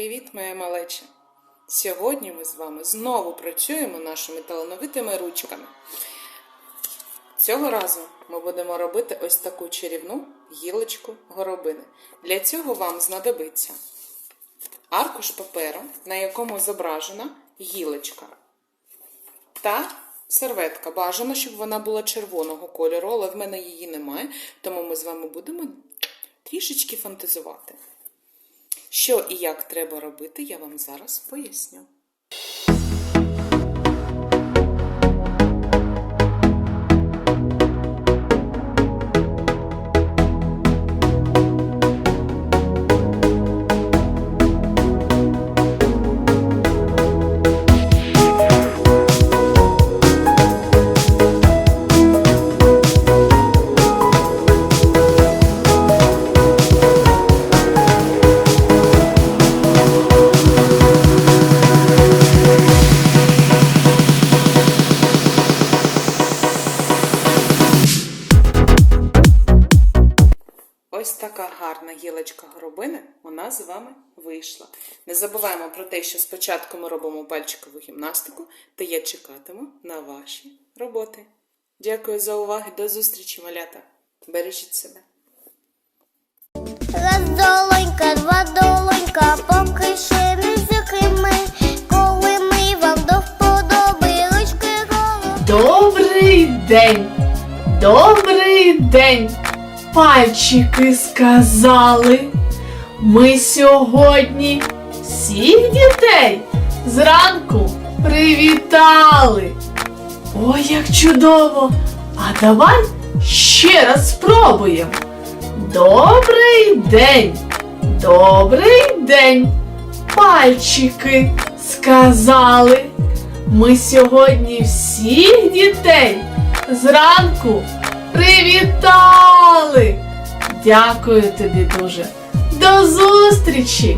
Привіт, моя малеча! Сьогодні ми з вами знову працюємо нашими талановитими ручками. Цього разу ми будемо робити ось таку чарівну гілочку горобини. Для цього вам знадобиться аркуш паперу, на якому зображена гілочка, та серветка. Бажано, щоб вона була червоного кольору, але в мене її немає, тому ми з вами будемо трішечки фантазувати. Що і як треба робити, я вам зараз поясню. Гарна гілочка горобини у нас з вами вийшла. Не забуваємо про те, що спочатку ми робимо пальчикову гімнастику, та я чекатиму на ваші роботи. Дякую за увагу. До зустрічі, малята. Бережіть себе. Раз долонька, два долонька, поки ще не зюхими, коли ми вам до вподоби ручки голову. Добрий день, добрий день, пальчики сказали. Ми сьогодні всіх дітей зранку привітали. Ой, як чудово! А давай ще раз спробуємо. Добрий день, добрий день, пальчики сказали. Ми сьогодні всіх дітей зранку привітали. Дякую тобі дуже. До зустрічі!